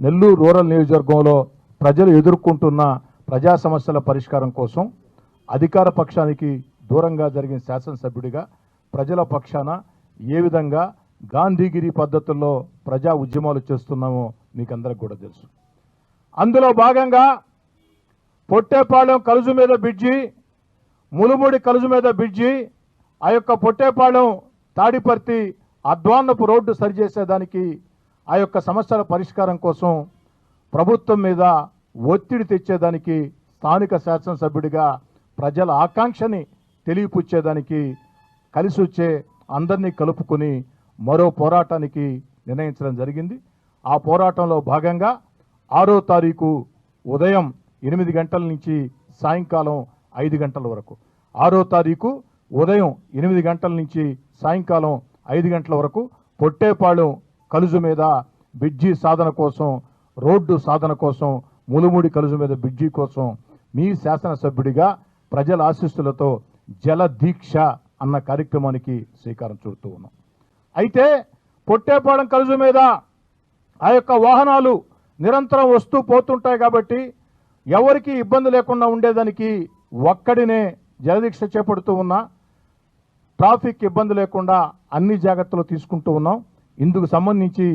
Nellore rural నియోజకవర్గంలో ప్రజలు ఎదుర్కొంటున్న ప్రజా సమస్యల పరిష్కారం కోసం అధికార పక్షానికి దూరంగా జరిగిన శాసనసభ్యుడిగా ప్రజల పక్షాన ఏ విధంగా గాంధీగిరి పద్ధతుల్లో ప్రజా ఉద్యమాలు చేస్తున్నామో మీకందరికి కూడా తెలుసు. అందులో భాగంగా పొట్టేపాలెం కలుజు మీద బ్రిడ్జి ములుముడి కలుజు మీద బ్రిడ్జి ఆ యొక్క పొట్టేపాలెం తాడిపర్తి అద్వాన్నపు రోడ్డు సరిచేసేదానికి ఆ యొక్క సమస్యల పరిష్కారం కోసం ప్రభుత్వం మీద ఒత్తిడి తెచ్చేదానికి స్థానిక శాసనసభ్యుడిగా ప్రజల ఆకాంక్షని తెలియపుచ్చేదానికి కలిసి వచ్చే అందరినీ కలుపుకొని మరో పోరాటానికి నిర్ణయించడం జరిగింది. ఆ పోరాటంలో భాగంగా ఆరో తారీఖు ఉదయం ఎనిమిది గంటల నుంచి సాయంకాలం ఐదు గంటల వరకు. ఆరో తారీఖు ఉదయం ఎనిమిది గంటల నుంచి సాయంకాలం ఐదు గంటల వరకు పొట్టేపాళెం కలుజు మీద బిడ్జీ సాధన కోసం రోడ్డు సాధన కోసం ములుముడి కలుజు మీద బిడ్జీ కోసం మీ శాసనసభ్యుడిగా ప్రజల ఆశీస్సులతో జల దీక్ష అన్న కార్యక్రమానికి శ్రీకారం చుడుతూ ఉన్నాం. అయితే పొట్టేపాడం కలుజు మీద ఆ యొక్క వాహనాలు నిరంతరం వస్తూ పోతుంటాయి కాబట్టి ఎవరికి ఇబ్బంది లేకుండా ఉండేదానికి ఒక్కడినే జలదీక్ష చేపడుతూ ఉన్నా ట్రాఫిక్ ఇబ్బంది లేకుండా అన్ని జాగ్రత్తలు తీసుకుంటూ ఉన్నాం. ఇందుకు సంబంధించి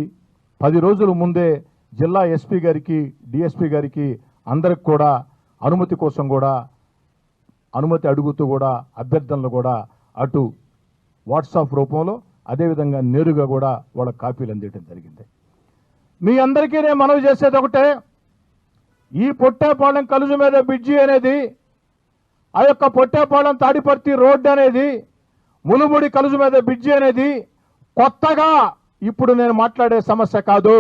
పది రోజుల ముందే జిల్లా ఎస్పీ గారికి డిఎస్పీ గారికి అందరికి కూడా అనుమతి కోసం కూడా అనుమతి అడుగుతూ కూడా అభ్యర్థనలు కూడా అటు వాట్సాప్ రూపంలో అదేవిధంగా నేరుగా కూడా వాళ్ళ కాపీలు అందించడం జరిగింది. మీ అందరికీ నేను మనవి చేసేది ఒకటే ఈ పొట్టేపాలెం కలుజు మీద బ్రిడ్జి అనేది ఆ యొక్క పొట్టేపాలెం తాడిపర్తి రోడ్డు అనేది ములుముడి కలుజు మీద బ్రిడ్జి అనేది కొత్తగా ఇప్పుడు నేను మాట్లాడే సమస్య కాదు.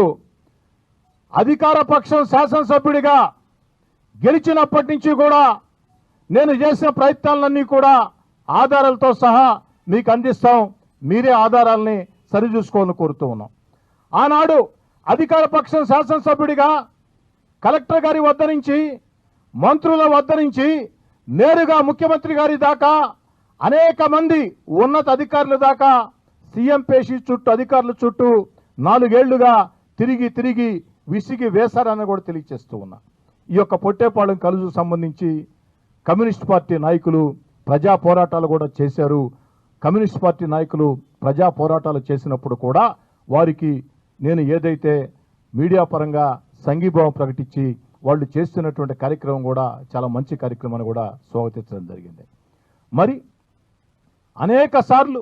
అధికార పక్షం శాసనసభ్యుడిగా గెలిచినప్పటి నుంచి కూడా నేను చేసిన ప్రయత్నాలన్నీ కూడా ఆధారాలతో సహా మీకు అందిస్తాం. మీరే ఆధారాలని సరిచూసుకోవాలని కోరుతూ ఉన్నాం. ఆనాడు అధికార పక్షం శాసనసభ్యుడిగా కలెక్టర్ గారి వద్ద నుంచి మంత్రుల వద్ద నుంచి నేరుగా ముఖ్యమంత్రి గారి దాకా అనేక మంది ఉన్నత అధికారుల దాకా సీఎం పేషి చుట్టూ అధికారుల చుట్టూ నాలుగేళ్ళుగా తిరిగి తిరిగి విసిగి వేశారని కూడా తెలియజేస్తూ ఉన్నా. ఈ యొక్క పొట్టేపాలెం కలుజు సంబంధించి కమ్యూనిస్ట్ పార్టీ నాయకులు ప్రజా పోరాటాలు కూడా చేశారు. కమ్యూనిస్ట్ పార్టీ నాయకులు ప్రజా పోరాటాలు చేసినప్పుడు కూడా వారికి నేను ఏదైతే మీడియా పరంగా సంఘీభావం ప్రకటించి వాళ్ళు చేస్తున్నటువంటి కార్యక్రమం కూడా చాలా మంచి కార్యక్రమాన్ని కూడా స్వాగతించడం జరిగింది. మరి అనేక సార్లు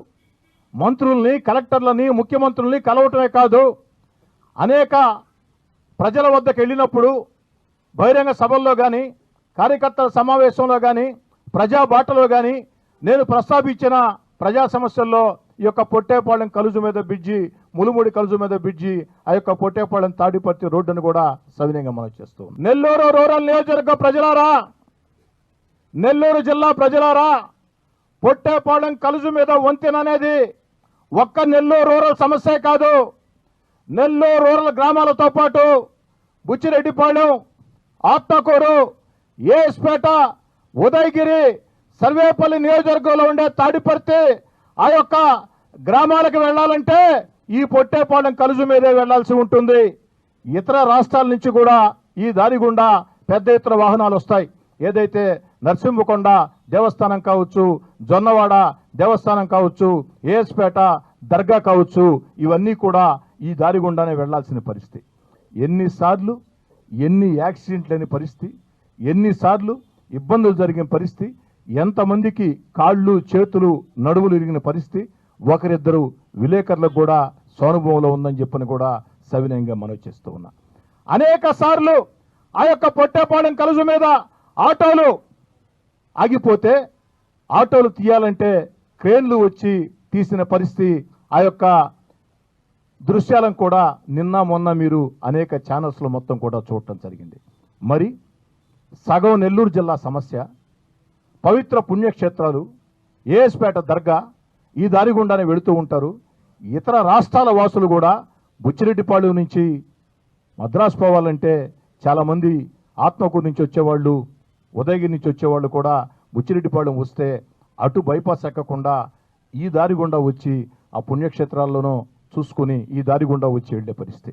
మంత్రుల్ని కలెక్టర్లని ముఖ్యమంత్రుల్ని కలవటమే కాదు అనేక ప్రజల వద్దకు వెళ్ళినప్పుడు బహిరంగ సభల్లో కానీ కార్యకర్తల సమావేశంలో కానీ ప్రజా బాటలో కానీ నేను ప్రస్తావించిన ప్రజా సమస్యల్లో ఈ యొక్క పొట్టేపాళెం కలుజు మీద బ్రిడ్జి ములుముడి కలుజు మీద బిడ్జి ఆ యొక్క పొట్టేపాళెం తాడిపర్తి రోడ్డును కూడా సవినీయంగా మనం చేస్తూ నెల్లూరు రూరల్ నియోజకవర్గ ప్రజలారా! నెల్లూరు జిల్లా ప్రజలారా! పొట్టేపాళెం కలుజు మీద వంతెన అనేది ఒక్క నెల్లూరు రూరల్ సమస్యే కాదు. నెల్లూరు రూరల్ గ్రామాలతో పాటు బుచ్చిరెడ్డిపాళెం ఆత్మకూరు ఏఎస్పేట ఉదయగిరి సర్వేపల్లి నియోజకవర్గంలో ఉండే తాడిపర్తి ఆ యొక్క గ్రామాలకు వెళ్ళాలంటే ఈ పొట్టేపాలెం కలుజు మీదే వెళ్ళాల్సి ఉంటుంది. ఇతర రాష్ట్రాల నుంచి కూడా ఈ దారి గుండా పెద్ద ఎత్తున వాహనాలు వస్తాయి. ఏదైతే నరసింహకొండ దేవస్థానం కావచ్చు జొన్నవాడ దేవస్థానం కావచ్చు ఏఎస్పేట దర్గా కావచ్చు ఇవన్నీ కూడా ఈ దారి గుండానే వెళ్ళాల్సిన పరిస్థితి. ఎన్నిసార్లు ఎన్ని యాక్సిడెంట్లు లేని పరిస్థితి ఎన్నిసార్లు ఇబ్బందులు జరిగిన పరిస్థితి ఎంతమందికి కాళ్ళు చేతులు నడువులు ఇరిగిన పరిస్థితి ఒకరిద్దరు విలేకరులకు కూడా స్వానుభవంలో ఉందని చెప్పని కూడా సవినయంగా మనవి చేస్తూ ఉన్నా. అనేక సార్లు ఆ యొక్క పొట్టేపాలెం కలుజు మీద ఆటోలు ఆగిపోతే ఆటోలు తీయాలంటే క్రేన్లు వచ్చి తీసిన పరిస్థితి ఆ యొక్క దృశ్యాలను కూడా నిన్న మొన్న మీరు అనేక ఛానల్స్లో మొత్తం కూడా చూడటం జరిగింది. మరి సగం నెల్లూరు జిల్లా సమస్య పవిత్ర పుణ్యక్షేత్రాలు ఏఎస్పేట దర్గా ఈ దారి గుండానే వెళుతూ ఉంటారు. ఇతర రాష్ట్రాల వాసులు కూడా బుచ్చిరెడ్డిపాళెం నుంచి మద్రాసు పోవాలంటే చాలామంది ఆత్మకూరు నుంచి వచ్చేవాళ్ళు ఉదయగిరి నుంచి వచ్చేవాళ్ళు కూడా ముచ్చిరెడ్డిపాళెం వస్తే అటు బైపాస్ ఎక్కకుండా ఈ దారి గుండా వచ్చి ఆ పుణ్యక్షేత్రాల్లోనూ చూసుకుని ఈ దారి గుండా వచ్చి వెళ్ళే పరిస్థితి.